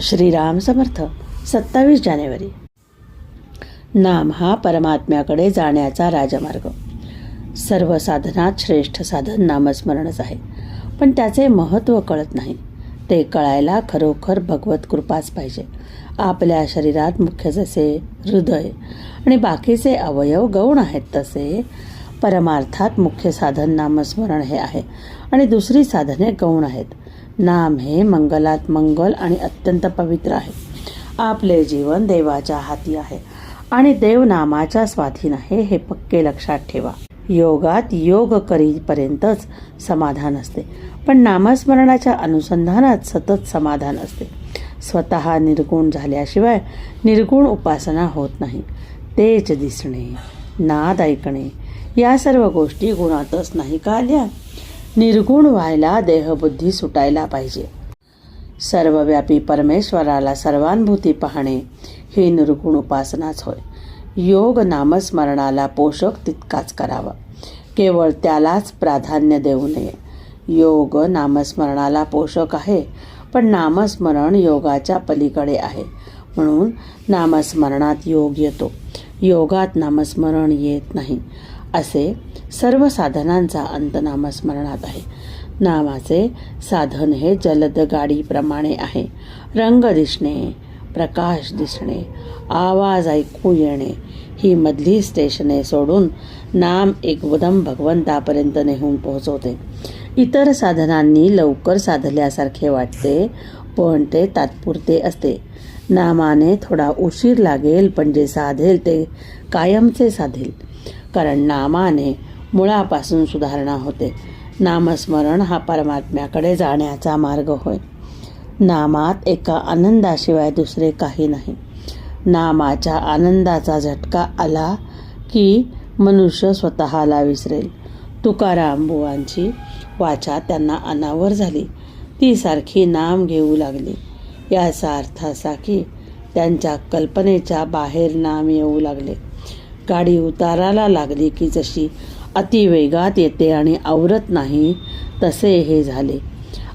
श्रीराम समर्थ सत्तावीस जानेवारी. नाम हा परमात्म्याकडे जाण्याचा राजमार्ग. सर्व साधनात श्रेष्ठ साधन नामस्मरणच आहे. पण त्याचे महत्त्व कळत नाही. ते कळायला खरोखर भगवत कृपाच पाहिजे. आपल्या शरीरात मुख्य जसे हृदय आणि बाकीचे अवयव गौण आहेत तसे परमार्थात मुख्य साधन नामस्मरण हे आहे. आणि दुसरी साधने गौण आहेत. नाम हे मंगलात मंगल आणि अत्यंत पवित्र आहे. आपले जीवन देवाच्या हाती आहे आणि देव नामाच्या स्वाधीन आहे हे पक्के लक्षात ठेवा. योगात योग करीपर्यंतच समाधान असते. पण नामस्मरणाच्या अनुसंधानात सतत समाधान असते. स्वतः निर्गुण झाल्याशिवाय निर्गुण उपासना होत नाही. तेच दिसणे नाद ऐकणे या सर्व गोष्टी गुणातच नाही का आल्या निर्गुण व्हायला देहबुद्धी सुटायला पाहिजे. सर्वव्यापी परमेश्वराला सर्वानुभूती पाहणे ही निर्गुण उपासनाच होय. योग नामस्मरणाला पोषक तितकाच करावा. केवळ त्यालाच प्राधान्य देऊ नये. योग नामस्मरणाला पोषक आहे पण नामस्मरण योगाच्या पलीकडे आहे. म्हणून नामस्मरणात योग येतो. योगात नामस्मरण येत नाही. असे सर्व साधनांचा अंत नामस्मरणात आहे. नामाचे साधन हे जलद गाडीप्रमाणे आहे. रंग दिसणे प्रकाश दिसणे आवाज ऐकू येणे ही मधली स्टेशने सोडून नाम एकदम भगवंतापर्यंत नेहून पोहोचवते. इतर साधनांनी लवकर साधल्यासारखे वाटते पण ते तात्पुरते असते. नामाने थोडा उशीर लागेल पण जे साधेल ते कायमचे साधेल. कारण नामाने मुळापासून सुधारणा होते. नामस्मरण हा परमात्म्याकडे जाण्याचा मार्ग होय. नामात एका आनंदाशिवाय दुसरे काही नाही. नामाच्या आनंदाचा झटका आला की मनुष्य स्वतःला विसरेल. तुकाराम बुवांची वाचा त्यांना अनावर झाली. ती सारखी नाम घेऊ लागली. याचा अर्थ असा की त्यांच्या कल्पनेच्या बाहेर नाम येऊ लागले. गाडी उताराला लागली की जशी अतिवेगात येते आणि आवरत नाही तसे हे झाले.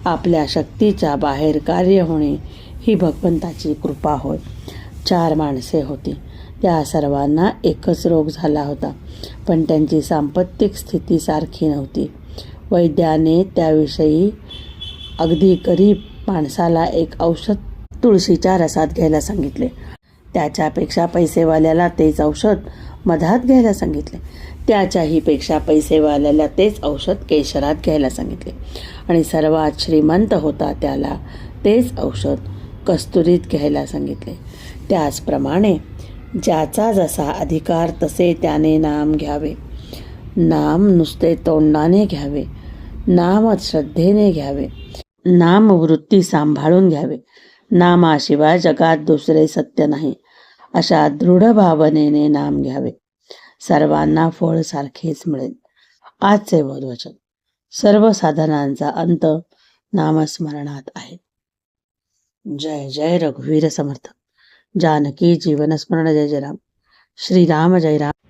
आपल्या शक्तीच्या बाहेर कार्य होणे ही भगवंताची कृपा होय. चार माणसे होती. त्या सर्वांना एकच रोग झाला होता पण त्यांची सांपत्तिक स्थिती सारखी नव्हती. वैद्याने त्याविषयी अगदी गरीब माणसाला एक औषध तुळशीच्या रसात घ्यायला सांगितले. त्याच्यापेक्षा पैसेवाल्याला तेच औषध मधात घ्यायला सांगितले. त्याच्याही पेक्षा पैसेवाल्याला तेच औषध केशरात घ्यायला सांगितले. आणि सर्वात श्रीमंत होता त्याला तेच औषध कस्तुरीत घ्यायला सांगितले. त्याचप्रमाणे ज्याचा जसा अधिकार तसे त्याने नाम घ्यावे. नाम नुसते तोंडाने घ्यावे. नामच श्रद्धेने घ्यावे. नाम वृत्ती सांभाळून घ्यावे. नामाशिवाय जगात दुसरे सत्य नाही. अशा दृढ भावनेने नाम घ्यावे. सर्वांना फळ सारखेच मिळेल. आजचे बोधवचन. सर्व साधनांचा अंत नामस्मरणात आहे. जय जय रघुवीर समर्थ. जानकी जीवनस्मरण जय जय राम. श्रीराम जय राम.